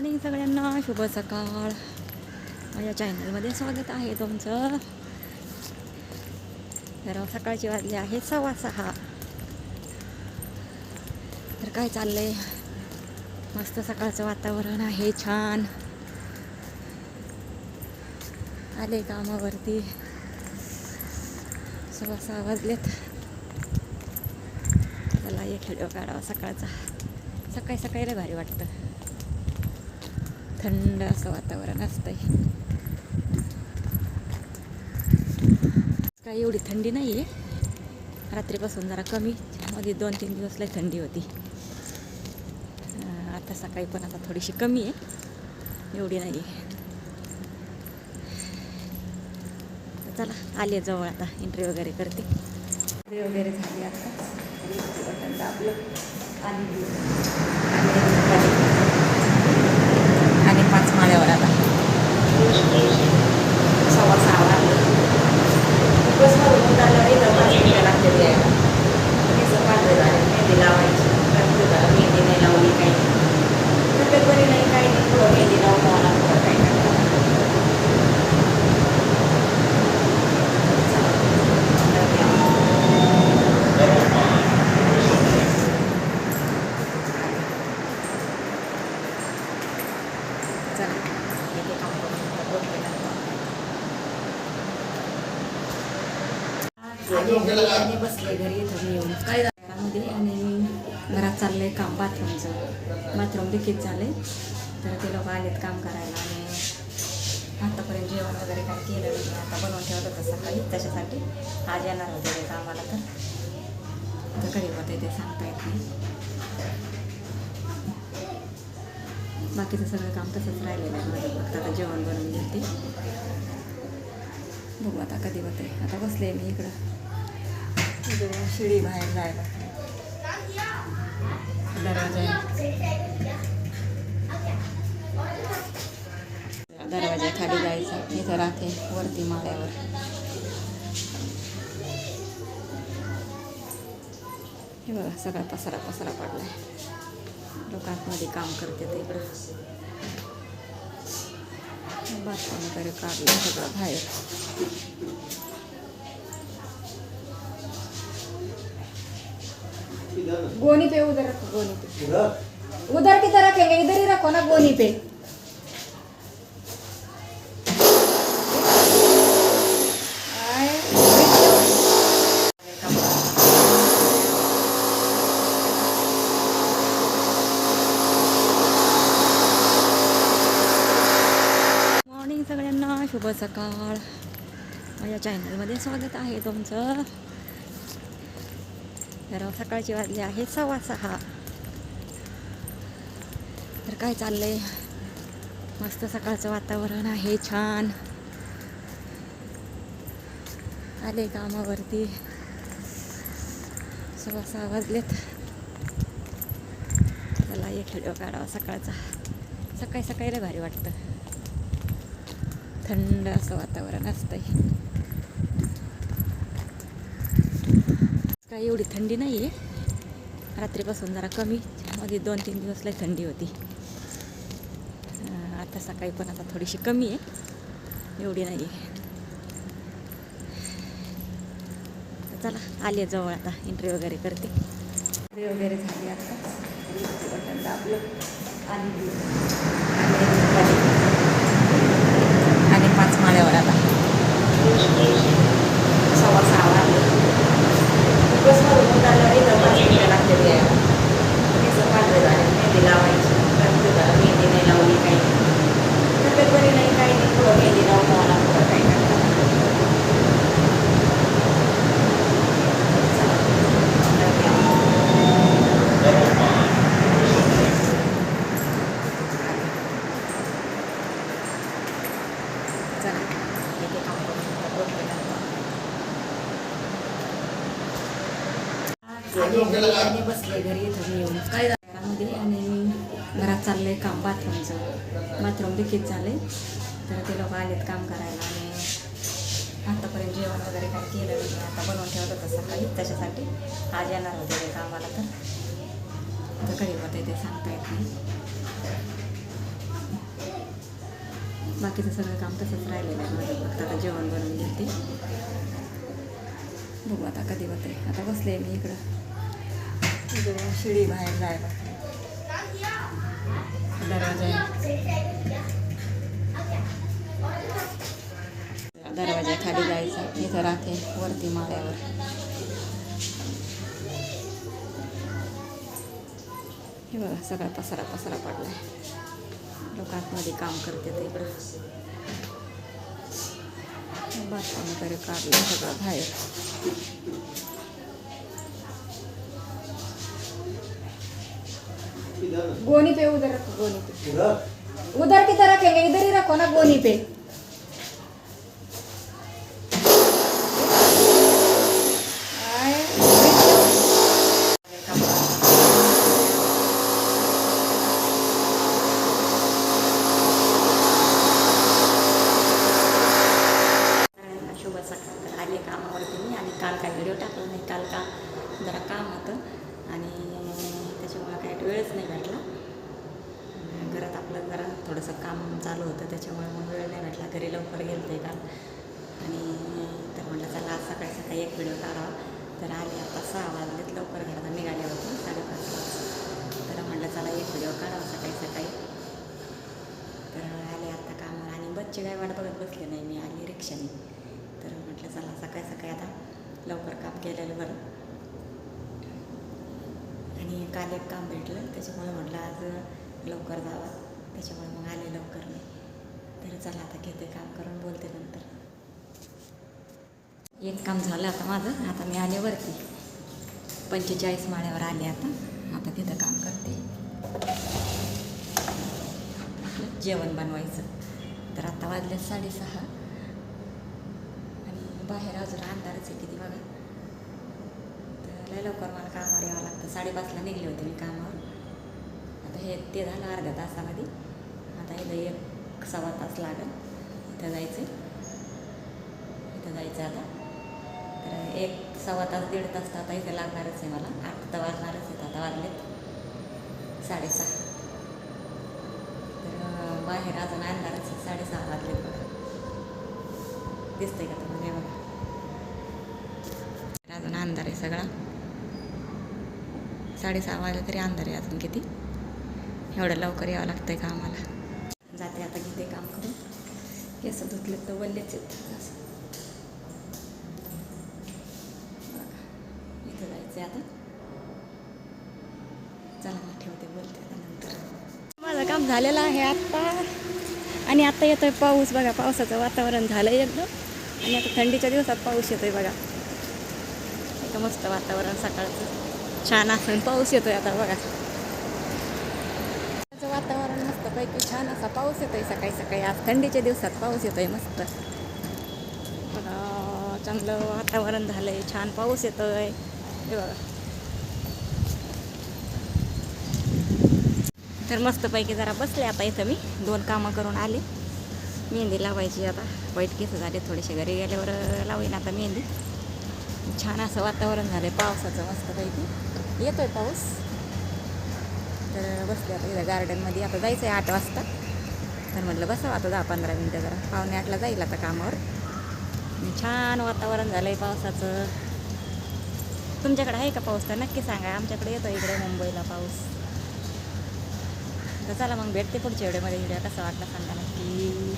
Morning सगळ्यांना. शुभ सकाळ. माझ्या चॅनलमध्ये स्वागत आहे तुमचं. तर सकाळची वाजली आहे सव्वा सहा. तर काय चाललंय? मस्त सकाळचं वातावरण आहे छान. आले कामावरती. सव्वा सहा वाजलेत. चला एक व्हिडिओ काढावा सकाळचा. सकाळी सकाळीला भारी वाटतं. थंड असं वातावरण असतंय. काही एवढी थंडी नाही आहे रात्रीपासून जरा कमी. मध्ये दोन तीन दिवस लय थंडी होती. आता सकाळी पण आता थोडीशी कमी आहे. एवढी नाही आहे चला आले जवळ आता. एंट्री वगैरे करते. एंट्री वगैरे झाली आता. बटन दाबलं. आली आली आणि पाच माळ्यावर आला सव्वा सहा वाजले बसमधून उतरल्यावर इथं पाच मिनिटं लागते यायला केस पांढरे झाले मेहंदी लावायची रात्री झालं मेहंदी नाही लावली काही तब्येत बरी नाही काही नाही थोडं मेहंदी लावून मला थोडं काही नाही चला येते काम करून आता बोलते नंतर. आले घरी आणि बसले घरी इथं मी येऊन. काय घरामध्ये आणि घरात चाललंय काम बाथरूमचं. बाथरूम देखील चाललंय तर ते लोक आलेत काम करायला आणि आतापर्यंत जेवण वगैरे काय केलं नाही. आता बनवून ठेवलं होतं सकाळी त्याच्यासाठी. आज येणार होते ते कामाला तर. आता कधी होते ते सांगता येत नाही. बाकीचं सगळं काम तसंच राहिलेलं आहे माझं. फक्त आता जेवण बनवून घेते. बघू आता कधी होते आता बसले मी इकडं. शिडी बाहेर जायला दरवाजा दरवाजा खाली जायचं इथं राहते वरती. माळ्यावर हे बघा सगळा पसरा पसरा पडलाय. लोक आतमध्ये काम करते ते इकडं. बाथरूम वगैरे काढलं सगळं बाहेर. गोनी पे उधर रखो गोनी पे उधर की तरह रखेंगे इधर ही रखो ना गोनी पे मॉर्निंग सगळ्यांना शुभ सकाळ माझ्या चॅनलमध्ये स्वागत आहे तुमचं तर सकाळची वाजली आहे सव्वा सहा. तर काय चाललंय? मस्त सकाळचं वातावरण आहे छान. आले कामावरती. सव्वा सहा वाजलेत. चला एक व्हिडिओ काढावा सकाळचा. सकाळी सकाळीला भारी वाटतं. थंड असं वातावरण असतंय. काही एवढी थंडी नाही आहे. रात्रीपासून जरा कमी. मध्ये दोन तीन दिवस लय थंडी होती. आता सकाळी पण आता थोडीशी कमी आहे. एवढी नाही आहे. चला आले जवळ आता. एंट्री वगैरे करते. एंट्री वगैरे झाली आता. बटन दाबलं. आली आली आणि पाच माळ्यावर आला सव्वा सहा वाजले बसमधून उतरल्यावर इथं पाच मिनिटं लागते यायला केस पांढरे झाले मेहंदी लावायची रात्री झालं मेहंदी नाही लावली काही तब्येत बरी नाही काही नाही थोडं मेहंदी लावून मला थोडं काही नाही चला येते काम करून आता बोलते नंतर. आले घरी आणि बसले घरी येऊन. काय घरामध्ये आणि घरात चाललंय काम बाथरूमचं. बाथरूम देखील चाललंय. तर ते लोक आलेत काम करायला आणि आतापर्यंत जेवण वगैरे काय केलं नाही. आता बनवून ठेवत होतं सकाळी त्याच्यासाठी. आज येणार होते ते कामाला तर. आता कधी होते ते सांगता येत नाही. बाकीचं सगळं काम तसंच राहिलेलं आहे माझं. फक्त आता जेवण बनवून घेते. बघू आता कधी होते आता बसले मी इकडं. शिडी बाहेर जायला. दरवाजा दरवाजा खाली जायचं. इथं राहते वरती माळ्यावर. हे बघा सगळा पसारा पसारा पडलाय. लोक आतमध्ये काम करते ते इकडं. बाथरूम वगैरे काढलं सगळं बाहेर. गोनी पे उधर रखो गोनी पे। उधर की तरह रखेंगे इधर ही रखो ना गोनी पे शुभ सकाळ तर आली कामावरती मी आणि काल काय व्हिडिओ टाकला नाही काल का जरा काम होतं आणि त्याच्यामुळे काय वेळच नाही भेटला घरात आपलं जरा थोडंसं काम चालू होतं त्याच्यामुळे मग घरी लवकर गेलं ते काल आणि तर म्हटलं चला आज सकाळी सकाळी एक व्हिडिओ काढावा. तर आले आता सहा वाजलेत लवकर घरात. निघाले होते साडेपाच वाजता. तर म्हटलं चला एक व्हिडिओ काढावा सकाळी सकाळी. तर आले आता कामावर. आणि बच्चे काय वाट बघत बसले नाही. मी आली रिक्षाने. तर म्हटलं चला सकाळी सकाळी आता लवकर काम केलेलं बरं. आणि काल एक काम भेटलं. त्याच्यामुळे म्हटलं आज लवकर जावं. त्याच्यामुळे मग आले लवकर नाही तर चला आता घेते काम करून बोलते नंतर. एक काम झालं आता माझं आता मी आले वरती पंचेचाळीस माळ्यावर आले आता आता तिथं काम करते. जेवण बनवायचं. तर आता वाजले साडेसहा. आणि बाहेर अजून अंधारच आहे किती बघा. तर लय लवकर मला कामावर यावं लागतं. साडेपाचला निघले होते मी कामावर. आता हे ते झालं अर्ध्या तासामध्ये. आता हे एक सव्वा तास लागेल. इथं जायचं इथं जायचं आता. तर एक सव्वा तास दीड तास तर आता इथे लागणारच आहे मला. आठ तर वाजणारच आहेत आता वाजलेत. साडेसहा. तर बाहेर अजून अंधारच आहे. साडेसहा वाजलेत बघा. दिसतंय का तुम्हाला? हे बघा. अजून अंधार आहे सगळा. साडेसहा वाजले तरी अंधार आहे अजून किती. एवढं लवकर यावं लागतंय का आम्हाला? जाते आता घेते काम करून. केस धुतले तर वल्लेच आहेत. असं इथं जायचं आता. चला मग ठेवते बोलते आता नंतर. माझं काम झालेलं आहे आत्ता आणि आता येतोय पाऊस बघा पावसाचं वातावरण झालं एकदम. आणि आता थंडीच्या दिवसात पाऊस येतोय बघा. एकदम मस्त वातावरण सकाळचं. छान असं आणि पाऊस येतोय आता बघा. वातावरण छान असा पाऊस येतो आहे सकाळी सकाळी. आज थंडीच्या दिवसात पाऊस येतो आहे मस्त बघा चांगलं वातावरण झालं आहे छान पाऊस येतोय. हे बघा. तर मस्तपैकी जरा बसले आता इथं मी. दोन कामं करून आले. मेहंदी लावायची आता. वाईट केस झाले थोडेसे. घरी गेल्यावर लावेन आता मेहंदी. छान असं वातावरण झालं आहे पावसाचं मस्तपैकी. येतो आहे पाऊस. तर बसले आता इथं गार्डनमध्ये आता जायचं आहे आठ वाजता. तर म्हटलं बसावं आता दहा पंधरा मिनटं जरा. पावणे आठला जाईल आता कामावर. छान वातावरण झालं आहे पावसाचं. तुमच्याकडे आहे का पाऊस? तर नक्की सांगा. आमच्याकडे येतो इकडे मुंबईला पाऊस. तर चला मग भेटते पुढच्या वेळेमध्ये व्हिडिओ कसा वाटला सांगा नक्की.